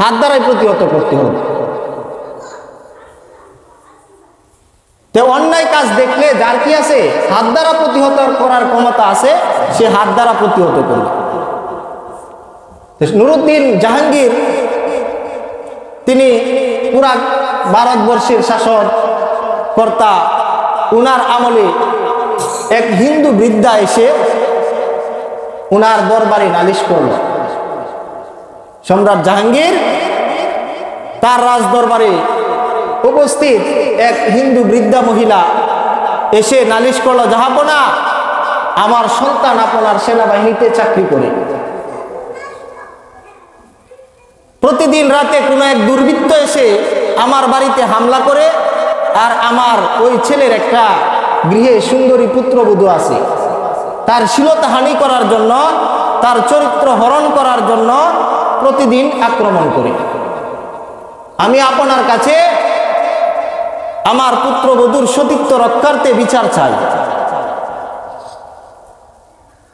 হাত দ্বারাই প্রতিহত করতে হবে। তো অন্যায় কাজ দেখলে যার কি আছে, হাত দ্বারা প্রতিহত করার ক্ষমতা আছে, সে হাত দ্বারা প্রতিহত করবে। নুরুদ্দিন জাহাঙ্গীর, তিনি পুরা ভারতবর্ষের শাসক কর্তা, উনার আমলে এক হিন্দু বৃদ্ধা এসে উনার দরবারে নালিশ করল সম্রাট জাহাঙ্গীর তার রাজ দরবারে উপস্থিত এক হিন্দু বৃদ্ধা মহিলা এসে নালিশ করল, জাহাপনা, আমার সন্তান আপনার সেনাবাহিনীতে চাকরি করে। প্রতিদিন রাতে কোনো এক দুর্বৃত্ত এসে আমার বাড়িতে হামলা করে আর আমার ওই ছেলের একটা গৃহে সুন্দরী পুত্রবধূ আছে। তার শিলতাহানি করার জন্য, তার চরিত্র হরণ করার জন্য প্রতিদিন আক্রমণ করে। আমি আপনার কাছে আমার পুত্রবধূর সতীত্ব রক্ষার্থে বিচার চাই।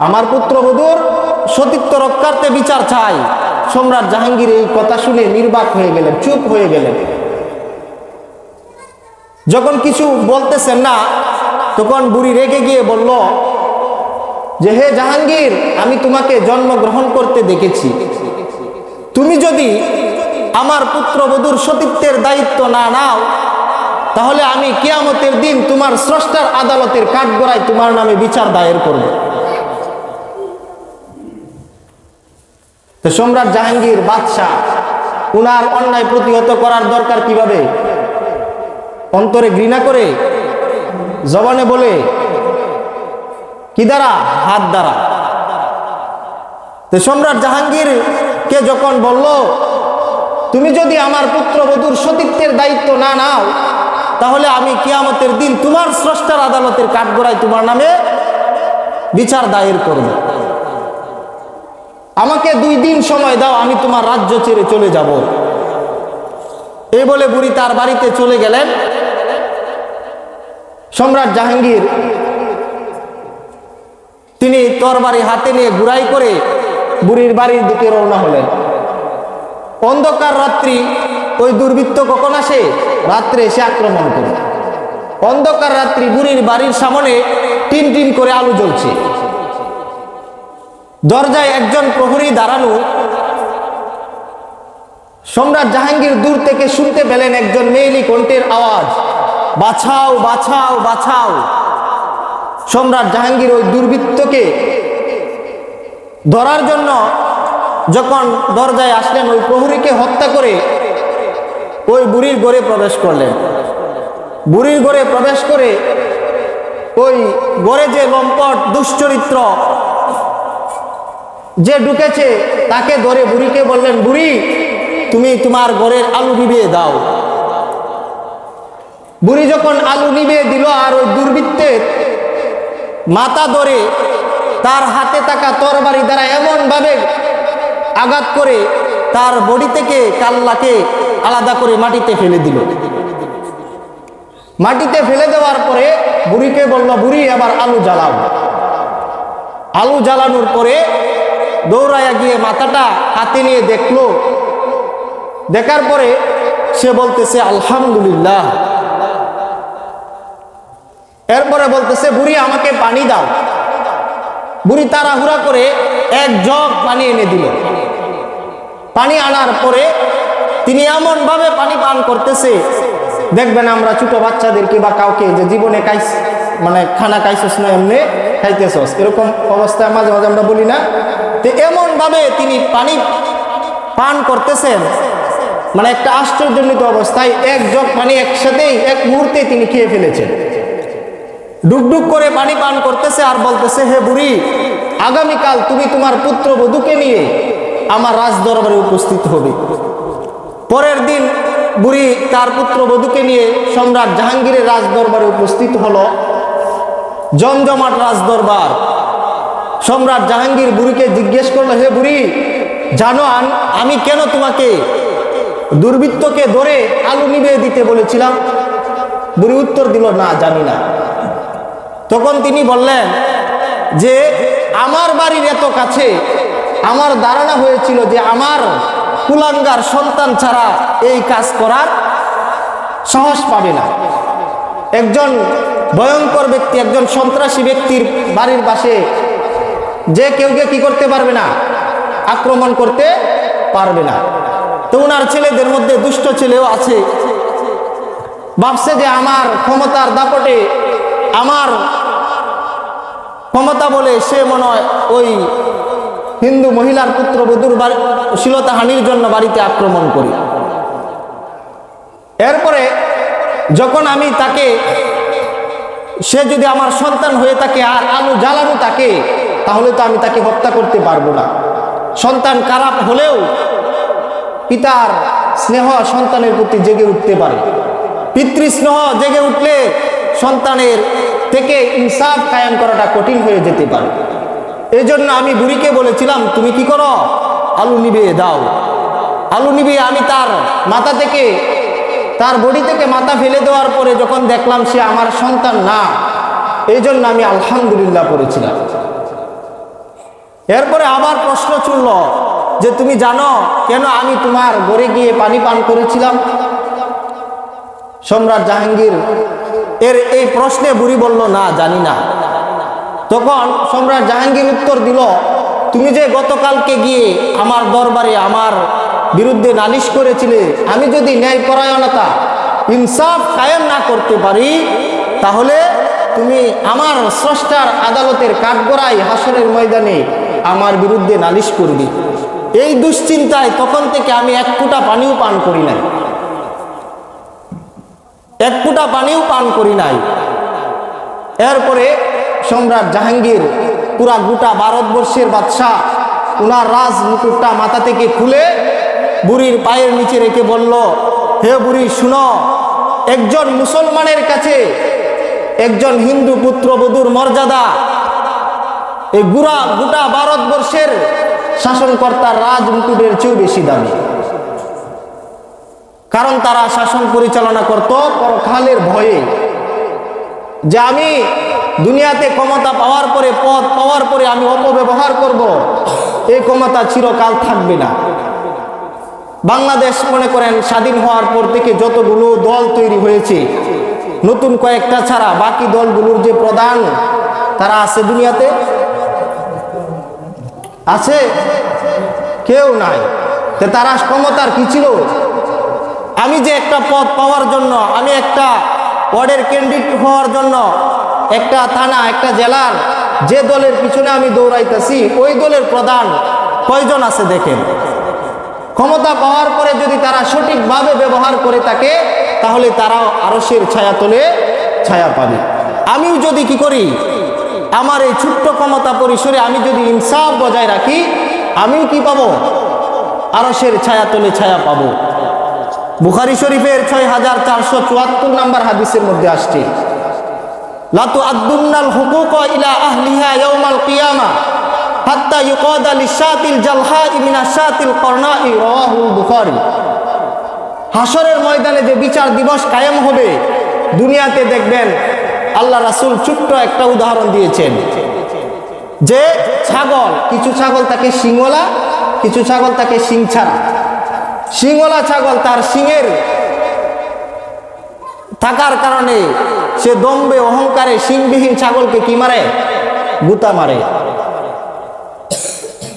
আমার পুত্রবধূর সতীত্ব রক্ষার্থে বিচার চাই। সম্রাট জাহাঙ্গীর এই কথা শুনে নির্বাক হয়ে গেলেন, চুপ হয়ে গেলেন। যখন কিছু বলতেছেন না, তখন বুড়ি রেগে গিয়ে বলল, যে হে জাহাঙ্গীর, আমি তোমাকে জন্মগ্রহণ করতে দেখেছি। তুমি যদি আমার পুত্রবধূর সতীত্বের দায়িত্ব না নাও, তাহলে আমি কেয়ামতের দিন তোমার স্রষ্টার আদালতের কাঠগড়ায় তোমার নামে বিচার দায়ের করব। তো সম্রাট জাহাঙ্গীর বাদশাহ, উনার অন্যায় প্রতিহত করার দরকার কীভাবে? অন্তরে ঘৃণা করে, জবানে বলে, কি দ্বারা? হাত দ্বারা। তো সম্রাট জাহাঙ্গীর কে যখন বলল, তুমি যদি আমার পুত্রবধূর সতীত্বের দায়িত্ব না নাও, তাহলে আমি কিয়ামতের দিন তোমার স্রষ্টার আদালতের কাঠগড়ায় তোমার নামে বিচার দায়ের করব। আমাকে দুই দিন সময় দাও, আমি তোমার রাজ্য ছেড়ে চলে যাব। এই বলে বুড়ি তার বাড়িতে চলে গেলেন। সম্রাট জাহাঙ্গীর তিনি তরবারি হাতে নিয়ে ঘুরাই করে বুড়ির বাড়ির দিকে রওনা হলেন। অন্ধকার রাত্রি, ওই দুর্বৃত্ত কখন আসে? রাত্রে এসে আক্রমণ করে। অন্ধকার রাত্রি, বুড়ির বাড়ির সামনে টিন টিন করে আলু জ্বলছে। দরজায় একজন প্রহরী দাঁড়ানো সম্রাট জাহাঙ্গীর দূর থেকে শুনতে পেলেন একজন মেয়েলি কণ্ঠের আওয়াজ। বাছাও বাছাও বাছাও। সম্রাট জাহাঙ্গীর ওই দুর্বৃত্তকে ধরার জন্য যখন দরজায় আসলেন, ওই প্রহরীকে হত্যা করে ওই বুড়ির ঘরে প্রবেশ করলেন। বুড়ির ঘরে প্রবেশ করে ওই ঘরে যে লম্পট, দুশ্চরিত্র যে ঢুকেছে, তাকে ধরে বুড়িকে বললেন, বুড়ি, তুমি তোমার ঘরের আলু নিভিয়ে দাও। বুড়ি যখন আলু নিভিয়ে দিল আর ওই দুর্বৃত্তের মাথা ধরে তার হাতে থাকা তরবারি দ্বারা এমনভাবে আঘাত করে তার বডি থেকে কাল্লাকে আলাদা করে মাটিতে ফেলে দিল। মাটিতে ফেলে দেওয়ার পরে বুড়িকে বলল, বুড়ি আবার আলু জ্বালাও। আলু জ্বালানোর পরে দৌড়াইয়া গিয়ে মাথাটা হাতে নিয়ে দেখল। দেখার পরে সে বলতেছে, আলহামদুলিল্লাহ। এরপরে বলতেছে, বুড়ি, আমাকে পানি দাও। বুড়ি তাড়াহুড়া করে এক জগ পানি এনে দিল। পানি আনার পরে তিনি এমন ভাবে পানি পান করতেছে, দেখবেন আমরা ছোট বাচ্চাদেরকে বা কাউকে যে জীবনে খাইস মানে খানা খাইছস না, এমনি খাইতেছস, এরকম অবস্থায় মাঝে মাঝে আমরা বলি না। তো এমন ভাবে তিনি পানি পান করতেছেন মানে একটা আশ্চর্যজনিত অবস্থায় এক জগ পানি একসাথেই এক মুহূর্তে তিনি খেয়ে ফেলেছেন। ডুকডুক করে পানি পান করতেছে আর বলতেছে, হে বুড়ি, আগামীকাল তুমি তোমার পুত্র বধূকে নিয়ে আমার রাজ দরবারে উপস্থিত হবে। পরের দিন বুড়ি তার পুত্র বধূকে নিয়ে সম্রাট জাহাঙ্গীরের রাজ দরবারে উপস্থিত হলো। জমজমাট রাজ দরবার সম্রাট জাহাঙ্গীর বুড়িকে জিজ্ঞেস করল, হে বুড়ি, জানো আমি কেন তোমাকে দুর্বৃত্তকে ধরে আলু নিভিয়ে দিতে বলেছিলাম? বুড়ি উত্তর দিল, না, জানি না। তখন তিনি বললেন যে, আমার বাড়ির এত কাছে আমার ধারণা হয়েছিল যে আমার কুলাঙ্গার সন্তান ছাড়া এই কাজ করার সাহস পাবে না। একজন ভয়ঙ্কর ব্যক্তি, একজন সন্ত্রাসী ব্যক্তির বাড়ির পাশে যে কেউকে কি করতে পারবে না, আক্রমণ করতে পারবে না। তো ওনার ছেলেদের মধ্যে দুষ্ট ছেলেও আছে। ভাবছে যে আমার ক্ষমতার দাপটে আমার ক্ষমতা বলে সে মনে হয় ওই হিন্দু মহিলার পুত্রবধূর বাড়ি শ্লীলতাহানির জন্য বাড়িতে আক্রমণ করি। এরপরে যখন আমি তাকে, সে যদি আমার সন্তান হয়ে থাকে আর আলু জ্বালানো তাকে, তাহলে তো আমি তাকে হত্যা করতে পারব না। সন্তান খারাপ হলেও পিতার স্নেহ সন্তানের প্রতি জেগে উঠতে পারে। পিতৃস্নেহ জেগে উঠলে সন্তানের থেকে ইনসাফ কায়েম করাটা কঠিন হয়ে যেতে পারে। এই জন্য আমি বুড়িকে বলেছিলাম, তুমি কি করো? আলু নিবে, দাও। আলু নিবে, আমি তার মাথা থেকে, তার বডি থেকে মাথা ফেলে দেওয়ার পরে যখন দেখলাম সে আমার সন্তান না এই জন্য আমি আলহামদুলিল্লাহ করেছিলাম এরপরে আবার প্রশ্ন চলল যে, তুমি জানো কেন আমি তোমার গড়ে গিয়ে পানি পান করেছিলাম? সম্রাট জাহাঙ্গীর এর এই প্রশ্নে বুড়ি বলল, না, জানি না। তখন সম্রাট জাহাঙ্গীর উত্তর দিল, তুমি যে গতকালকে গিয়ে আমার দরবারে আমার বিরুদ্ধে নালিশ করেছিলে, আমি যদি ন্যায় পরায়ণতা ইনসাফ কায়েম না করতে পারি, তাহলে তুমি আমার স্রষ্টার আদালতের কাঠগড়াই হাসনের ময়দানে আমার বিরুদ্ধে নালিশ করবি। এই দুশ্চিন্তায় তখন থেকে আমি এক ফুটা পানিও পান করি নাই। এক ফুটা পানিও পান করি নাই। এরপরে সম্রাট জাহাঙ্গীর পুরা গোটা ভারতবর্ষের বাদশাহ উনার রাজ মুকুটটা মাথা থেকে খুলে বুড়ির পায়ের নিচে রেখে বলল, হে বুড়ি, শুনো, একজন মুসলমানের কাছে একজন হিন্দু পুত্রবধূর মর্যাদা। এই গুড়া গোটা ভারতবর্ষের শাসনকর্তার রাজ মুকুটের চেয়েও বেশি দামি। কারণ তারা শাসন পরিচালনা করত পরখালের ভয়ে। যে আমি দুনিয়াতে ক্ষমতা পাওয়ার পরে পদ পাওয়ার পরে আমি অপব্যবহার করব, এই ক্ষমতা চিরকাল থাকবে না। বাংলাদেশ মনে করেন স্বাধীন হওয়ার পর থেকে যতগুলো দল তৈরি হয়েছে, নতুন কয়েকটা ছাড়া বাকি দলগুলোর যে প্রধান, তারা আছে দুনিয়াতে? আছে? কেউ নাই। তারা ক্ষমতার কি ছিল? আমি যে একটা পদ পাওয়ার জন্য, আমি একটা ওয়ার্ডের ক্যান্ডিডেট হওয়ার জন্য একটা থানা, একটা জেলার যে দলের পিছনে আমি দৌড়াইতেছি, ওই দলের প্রধান কয়জন আছে দেখেন? ক্ষমতা পাওয়ার পরে যদি তারা সঠিকভাবে ব্যবহার করে থাকে, তাহলে তারাও আরসের ছায়া তোলে ছায়া পাবে। আমিও যদি কি করি, আমার এই ছোট্ট ক্ষমতা পরিসরে আমি যদি ইনসাফ বজায় রাখি, আমিও কি পাবো? আরসের ছায়া তোলে ছায়া পাবো। বুখারি শরীফের ছয় হাজার চারশো চুয়াত্তর নাম্বার হাদিসের মধ্যে আসছে, লাতু আব্দুন্নাল হুকুক ইলা আহলিহা ইয়াউমাল কিয়ামা হাত্তা ইউকাদা লিশাতিল জালহা মিনা শাতিল করনাই রাওয়াহুল বুখারী। হাসরের ময়দানে যে বিচার দিবস কায়েম হবে, দুনিয়াতে দেখবেন আল্লাহ রাসূল ছোট্ট একটা উদাহরণ দিয়েছেন, যে ছাগল, কিছু ছাগল তাকে শিংওয়ালা কিছু ছাগল তাকে শিং ছাড়া। শিংওয়ালা ছাগল তার শিংয়ের থাকার কারণে সে দম্বে অহংকারে শিংবিহীন ছাগলকে কি মারে? গুতা মারে।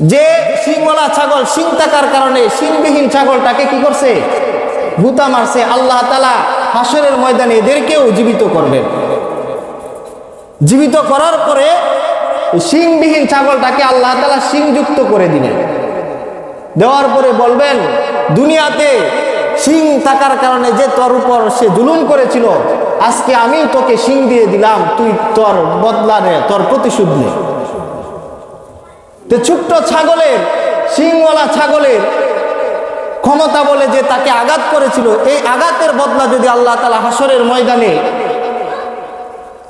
যে শিংওয়ালা ছাগল শিং থাকার কারণে শিংবিহীন ছাগলটাকে কি করছে? গুতা মারছে। আল্লাহ তালা হাসরের ময়দানে এদেরকেও জীবিত করবেন। জীবিত করার পরে শিংবিহীন ছাগলটাকে আল্লাহ তালা শিংযুক্ত করে দিলেন। দেওয়ার পরে বলবেন, দুনিয়াতে শিং থাকার কারণে যে তোর উপর সে জুলুম করেছিল, আজকে আমি তোকে শিং দিয়ে দিলাম, তুই তোর বদলা নে, তোর প্রতিশোধ নে। তো ছোট্ট ছাগলের, শিংওয়ালা ছাগলের ক্ষমতা বলে যে তাকে আঘাত করেছিল, এই আঘাতের বদলা যদি আল্লাহ তালা হাসরের ময়দানে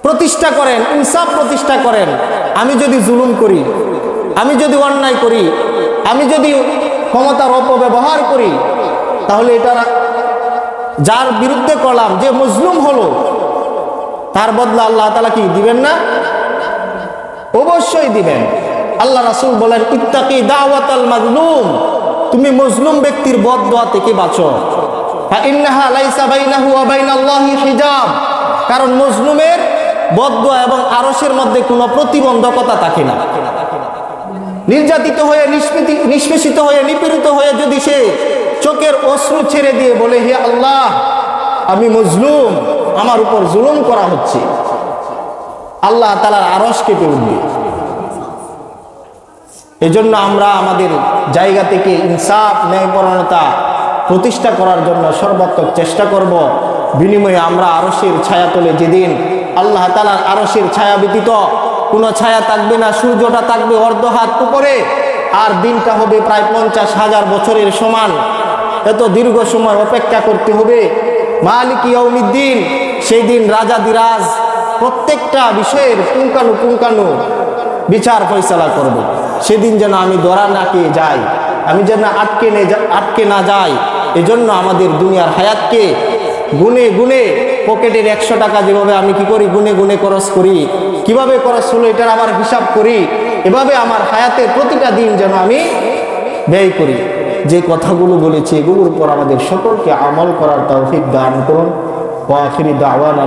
প্রতিষ্ঠা করেন, ইনসাফ প্রতিষ্ঠা করেন, আমি যদি জুলুম করি, আমি যদি অন্যায় করি, আমি যদি ক্ষমতার অপব্যবহার করি, তাহলে এটা যার বিরুদ্ধে করলাম যে মজলুম হলো, তার বদলা আল্লাহ তালা কি, দিবেন না? অবশ্যই দিবেন। আল্লাহ রাসুল বলেন, ইত্তাকি দাওয়াত আল মাজলুম তুমি মজলুম ব্যক্তির বদ দোয়া থেকে বাঁচো। কারণ মজলুমের বদয়া এবং আরসের মধ্যে কোনো প্রতিবন্ধকতা থাকে না। নির্যাতিত হয়ে, নিষ্পৃতি, নিষ্পেষিত হয়ে, নিপীড়িত হয়ে যদি সে চোখের অশ্রু ছেড়ে দিয়ে বলে, হে আল্লাহ, আমি মজলুম, আমার উপর জুলুম করা হচ্ছে। আল্লাহ তালার আরস কেঁপে উঠবে। এজন্য আমরা আমাদের জায়গা থেকে ইনসাফ ন্যায়পরণতা প্রতিষ্ঠা করার জন্য সর্বাত্মক চেষ্টা করব। বিনিময়ে আমরা আরসের ছায়া তোলে যেদিন আল্লাহ তালার আরসের ছায়া ব্যতীত কোনো ছায়া থাকবে না, সূর্যটা থাকবে অর্ধ হাত উপরে, আর দিনটা হবে প্রায় পঞ্চাশ হাজার বছরের সমান। এত দীর্ঘ সময় অপেক্ষা করতে হবে। মালিক ইয়ৌমিদ্দিন সেই দিন রাজা দিরাজ প্রত্যেকটা বিষয়ের পুঙ্কানু পুঙ্কানু বিচার ফয়সালা করবে। সেদিন যেন আমি দরা না খেয়ে যাই, আমি যেন আটকে নে আটকে না যাই, এজন্য আমাদের দুনিয়ার হায়াতকে গুনে গুনে পকেটের একশো টাকা যেভাবে আমি কি করি? গুনে গুনে খরচ করি। কীভাবে খরচ হলো? এটার আমার হিসাব করি। এভাবে আমার হায়াতের প্রতিটা দিন যেন আমি ব্যয় করি। যে কথাগুলো বলেছি, এগুলোর উপর আমাদের সকলকে আমল করার তৌফিক দান করুন। দাওয়ান